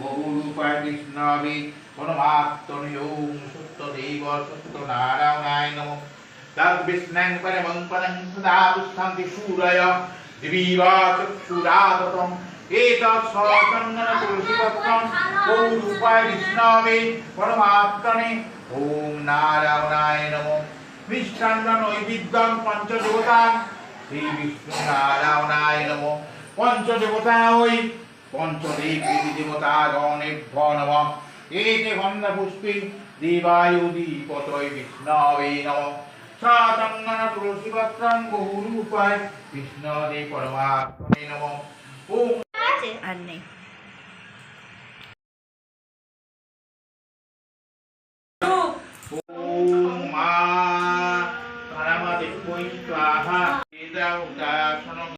বহুরূপায় কৃষ্ণাবি পরমাত্মনি ওম সত্য দেব সত্য নারায়ণায় নমঃ তদ্বিষ্ণং পরমং পদং সদা পুষ্ঠন্তি সূরয় দিবিবা ওম নারায়ণায় নমঃ মিষ্টান্ন নৈবিদ্যং পঞ্চদেবতাং শ্রী বিষ্ণু নারায়ণায় নম পঞ্চদেবতা ওই পঞ্চদেবী দেবতা গণেভ্য নম এতে গন্ধ পুষ্পে দেবায়ু দীপতয় বিষ্ণবে নম সচন্দন তুলসী পত্রং বহুরূপায় পরমাত্মনে নম ওম আর নেই ওম মা পরমদেবৈ স্বাহা வித்யா உதாசனம்